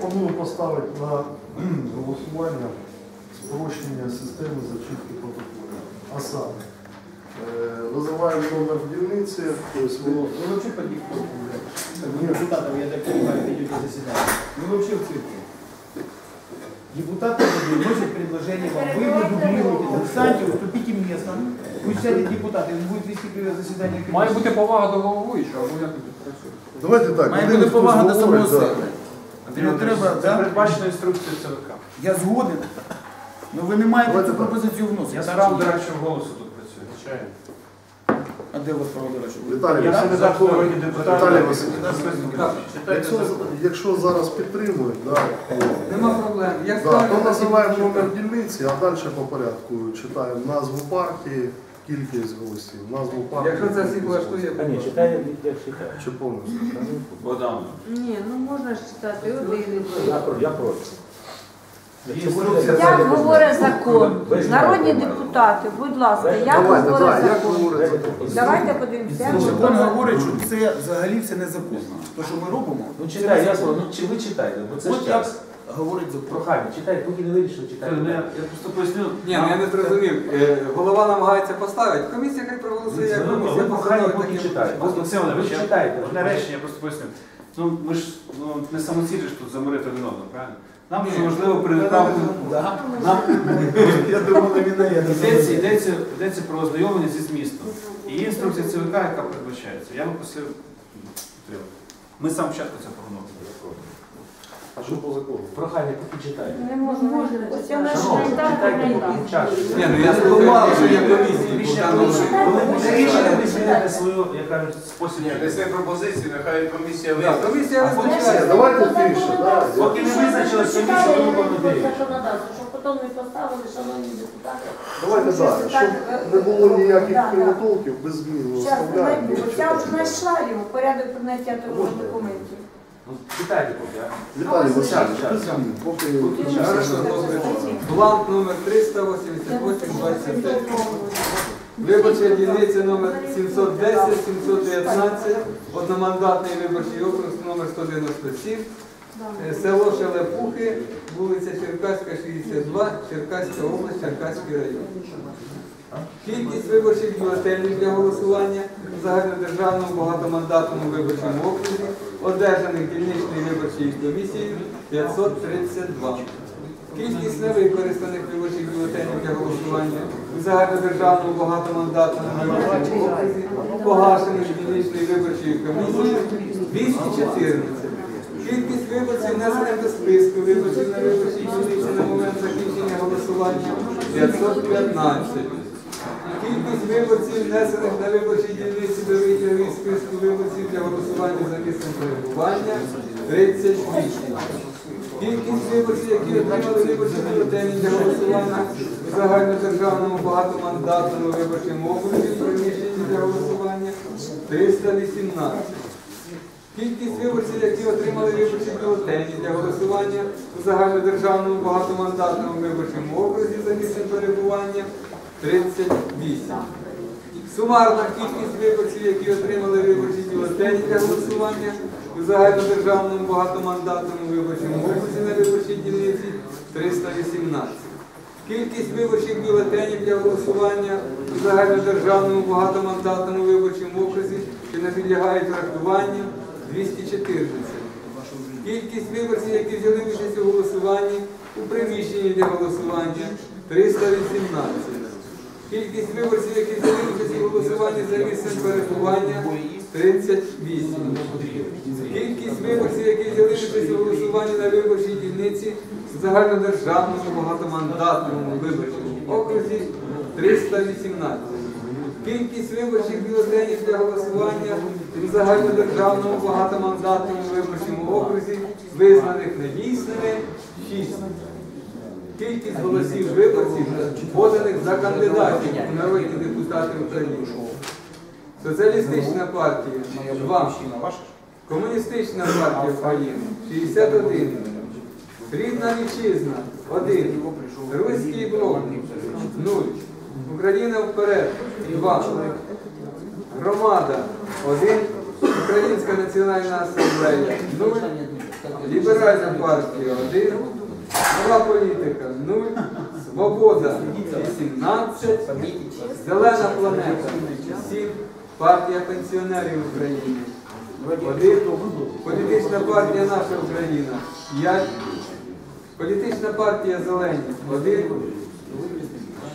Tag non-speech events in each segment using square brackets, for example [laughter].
пропоную поставити на [clears throat] голосування спрощення системи зачистки протоколів. А саме, е, визиваємо номер дільниці, тобто воно Вы вообще под них депутатов, я так понимаю, ведете заседание. Вы вообще в цирке. Депутаты вносят предложение вам, вы его дублируете, встаньте, уступите место, пусть сядет депутат, и он будет вести заседание комиссии. Має бути повага до головуючого, або як тут працює. Давайте так. Має один бути хтось повага до самого говорить, да. себе. Не треба, Це да? передбачено інструкцією ЦВК. Я згоден. Ну ви не маєте Давайте цю пропозицію вносити. Я справ дорадчого голосу тут працюю. Звичайно. А де у вас право до речі? Віталій Я не так народні депутати. Віталій Васильович, якщо, якщо зараз підтримують, да, Нема проблем. Я да, ставлю то на називаємо номер дільниці, а далі по порядку читаємо назву партії, кількість голосів, назву партії. Якщо це всіх влаштує, голосів. Ні, читає, як читає. Чи повністю? Богдан. Ні, ну можна ж читати один. Я, про- я проти. Інструкція Як говорить закон, народні депутати, будь ласка, як Давайте, говорить так, як закон? Давайте подивимося. як Закон закон. говорить, що це взагалі все незаконно. То, що ми робимо, Ну читай, я ну чи ви читаєте, бо це ж От як час. Говорить закон. Прохання, читай, поки не вирішили, читай. Ну, Я я просто поясню. Ні, ну я не зрозумів. Е, Голова намагається поставити. Комісія хай проголосує, як Ну, комісія Ви прохання поки і. Максим Іванович, Ви я- читайте. Одне речення, я просто поясню. Ну, ми ж ну, не самоцілі ж тут заморити один одного, правильно? Нам дуже важливо передати. Да. Нам Я думав, мене я йдеться, йдеться, йдеться про ознайомлення зі змістом. І є інструкція ЦВК, яка передбачається. Я би просив підтримати. Ми з самого початку це прогнозували. А що по закону? Прохання, поки читайте. Не можна. Ось я на Шановні, читайте поки час. Ні, ну я слухав, що є комісії. Рішення Коли буде рішення, ви зміните свою, як кажуть, спосіб. Ні, несе пропозиції, нехай комісія Да, визначить. Комісія визначає. Давайте тише, да. Поки не визначилась комісія, ви не повинні. законодавство, щоб потім не поставили, шановні депутати. Давайте Щоб так, щось щоб так, не е, було ніяких да, да. приготовків, без змін оставляємо. Я вже знайшла його, порядок прийняття того документів. Ну, Читайте поки, а. Віталій Васильович, без поки Бланк номер 388 25. Виборча дільниця номер 710, 719, одномандатний виборчий округ номер 197, е, село Шелепухи, вулиця Черкаська, 62, Черкаська область, Черкаський район. Кількість виборчих бюлетенів для голосування в загальнодержавному багатомандатному виборчому окрузі, одержаних дільничною виборчою комісією 532. Кількість невикористаних виборчих бюлетенів для голосування у загальнодержавному багатомандатному виборчому окрузі, погашених дільничною виборчою комісією 214. Кількість виборців внесених до списку виборців на виборчій дільниці на момент закінчення голосування 515. Виборців, внесених на виборчій дільниці до витягу із списку виборців для голосування за місцем перебування 38. Кількість виборців, які отримали виборчі бюлетені для голосування в загальнодержавному багатомандатному виборчому окрузі приміщенні для голосування 318. Кількість виборців, які отримали виборчі бюлетені для голосування у загальнодержавному багатомандатному виборчому окрузі за місцем перебування 38. Сумарна кількість виборців, які отримали виборчі бюлетені для голосування у загальнодержавному багатомандатному виборчому окрузі на виборчій дільниці 318. Кількість виборчих бюлетенів для голосування у загальнодержавному багатомандатному виборчому окрузі, що не підлягають врахуванню 214. Кількість виборців, які взяли участь у голосуванні у приміщенні для голосування 318. Кількість виборців, які взяли участь у голосуванні за місцем перебування 38. Кількість виборців, які взяли участь у голосуванні на виборчій дільниці в загальнодержавному багатомандатному виборчому окрузі 318. Кількість виборчих бюлетенів для голосування в загальнодержавному багатомандатному виборчому окрузі, визнаних недійсними 6. Кількість голосів виборців, поданих за кандидатів у народні депутати України. Соціалістична партія 2. Комуністична партія України 61. Рідна вітчизна 1. Руський блок 0. Україна вперед 2. Громада 1. Українська національна асамблея 0. Ліберальна партія 1, нова політика 0, свобода 18, зелена планета 7, партія пенсіонерів України 1, політична партія Наша Україна 5, політична партія Зелені 1,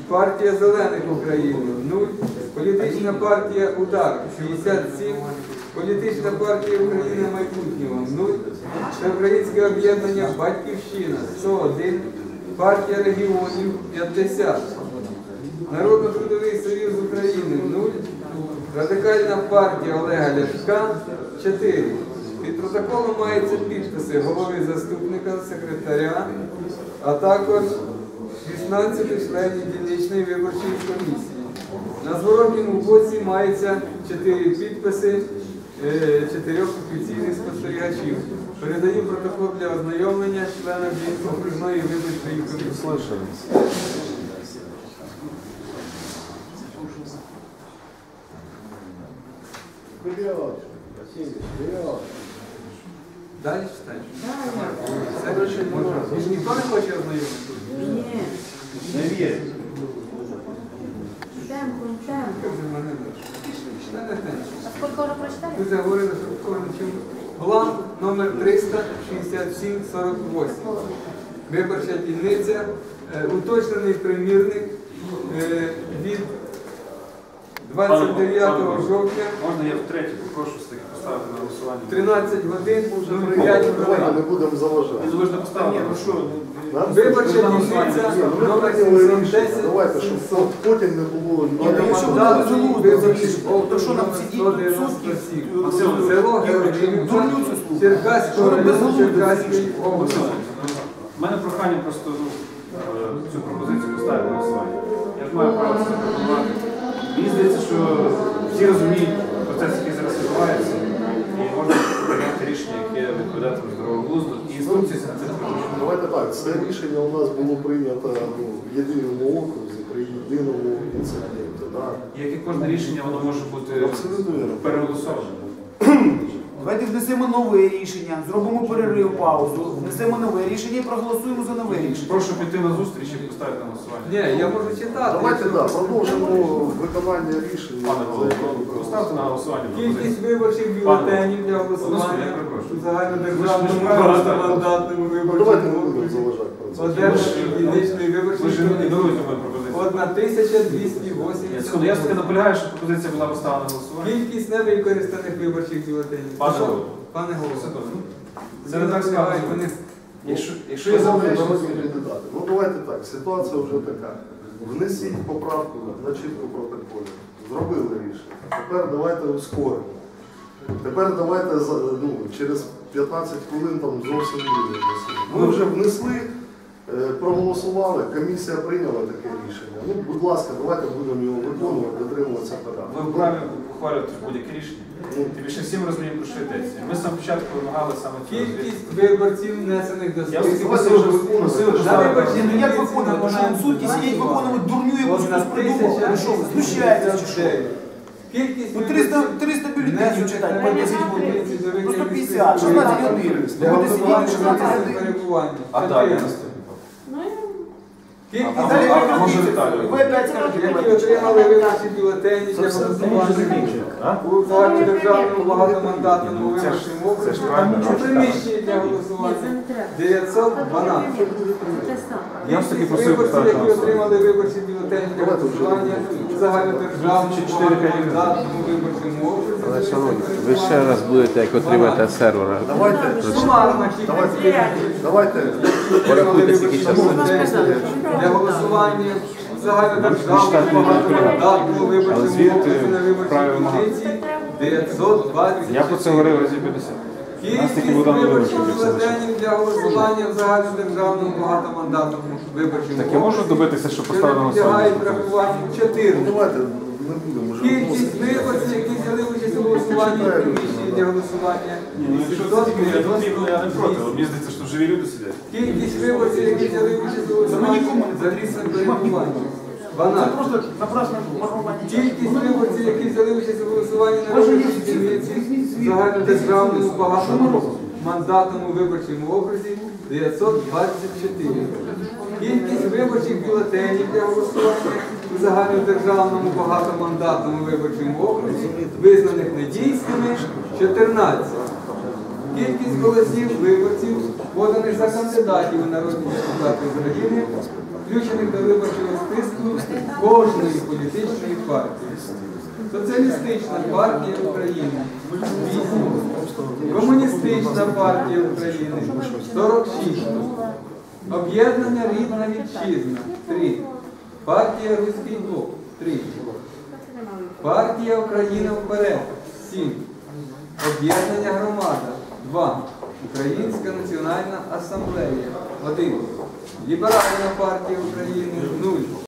Партія Зелених України 0, політична партія Удар 67, політична партія України майбутнього 0, Всеукраїнське об'єднання Батьківщина 101, партія регіонів 50, Народно-трудовий союз України 0, Радикальна партія Олега Ляшка 4. Під протоколом маються підписи голови заступника, секретаря, а також 16 членів дільничної виборчої комісії. На зворотньому боці мається 4 підписи е, чотирьох офіційних спостерігачів. Передаю протокол для ознайомлення членам окружної виборчої комісії. Далі читаємо. Більш ніхто не хоче ознайомитися? Ні. Не вірю. А прочитали? Ви заговорили, що кожен чим. Бланк номер 36748. Виборча дільниця. Е, Уточнений примірник е, від 29 жовтня Можна я втретє попрошу все-таки поставити на голосування? 13 годин 05 Давайте не будемо заважати. Ну, ви не. Ні, ну що, Да? Виборча Ви на дільниця голосування. Ми номер прийняли 710. Давайте, щоб потім не було Ні, ну, якщо Одномандатний резолюція, виборчий то що нам номер сидіти тут сутки? Село Георгіївка, Дурню цю слухати. Черкаського Що без району голови Черкаської області. У мене прохання просто ну, е, цю пропозицію поставити на голосування. Я ж маю право це запропонувати. Мені здається, що всі розуміють процес, який зараз відбувається, і можна прийняти рішення, яке відповідатиме здоровому глузду, і інструкції це це Давайте так, це рішення у нас було прийнято ну, в єдиному окрузі при єдиному інциденті. Да? Як і кожне рішення, воно може бути переголосоване. Давайте внесемо нове рішення, зробимо перерив, паузу, внесемо нове рішення і проголосуємо за нове рішення. Прошу піти на зустріч і поставити на голосування. Ні, я можу читати. Давайте якщо- да, продовжимо виконання рішення. Пане Голово, поставте на голосування. Кількість виборчих бюлетенів для я голосування перепрошую. у загальнодержавному Ви ж не багато. мандатному виборчому Давайте не будемо окрузі заважати про це. одержаної дільничної Ви ж комісії ігноруєте мою пропозицію. 1280. Я все-таки наполягаю, щоб пропозиція була поставлена на голосування. Кількість невикористаних виборчих бюлетенів. Пане Що? Голово. Пане голово. Це не так сказано. Якщо, народні кандидати, ну давайте так, ситуація вже така. Внесіть поправку на чітко протоколі. Зробили рішення. Тепер давайте ускоримо. Тепер давайте ну, через 15 хвилин там зовсім внесемо. Ми вже внесли, проголосували, комісія прийняла таке рішення. Ну, будь ласка, давайте будемо його виконувати, дотримуватися ви порядку. вправі ухвалювати будь-яке рішення. Ну, Тим більше всім розуміємо, про що йдеться. Ми з самого початку вимагали саме цього. Кількість виборців внесених до Я списку. просив, щоб виборчій ну як виконувати? Що на- сидять виконувати дурню якусь хтось придумав? Ви що, ви знущаєтесь чи що? Кількість Ну 300, виборців 300 бюлетенів читати по 10 годин. Ну 150, 16 16 годин. Для Будете сидіти 16 годин. перебування. А далі? Ну, А- Далі ви а може ви давайте. отримали виборчі бюлетені для голосування у загальнодержавному багатомандатному виборчому окрузі у приміщенні для це голосування. не 912. Це сам. Я просив виборців, які отримали виборчі бюлетені для голосування загальнодержавному 4-5 багатомандатному виборчому окрузі. Але шановні, ви ще раз будете як отримати від сервера. Давайте, кількість Давайте. давайте, Порахуйте, скільки часу. для голосування в загальнодержавному багатомандатному Але виборчому звідти на виборчій позиції 920. Я про це говорив разів 50. Володимирович це бюлетенів для голосування в загальнодержавному багатомандатному виборчому Так я можу добитися, щоб що поставили на не голосування? 4. ну, давайте не будемо вже. Кількість виборців, які взяли участь у голосуванні в приміщенні для голосування. Ну я не проти, але мені здається, що живі люди сидять. Кількість виборців, які взяли участь у голосуванні за місцем перебування. Це просто напрасне марнування часу. Кількість виборців, які взяли участь у голосуванні на виборчій дільниці загальнодержавному багатому мандатному виборчому окрузі 924. Кількість виборчих бюлетенів для голосування у загальнодержавному багатомандатному виборчому окрузі, визнаних недійсними 14. Кількість голосів виборців, поданих за кандидатів у народні депутати України, включених до виборчого списку кожної політичної партії. Соціалістична партія України 8. Комуністична партія України 46. Об'єднання Рідна Вітчизна 3. Партія Руський блок 3. Партія Україна вперед 7. Об'єднання громада 2. Українська національна асамблея 1. Ліберальна партія України 0.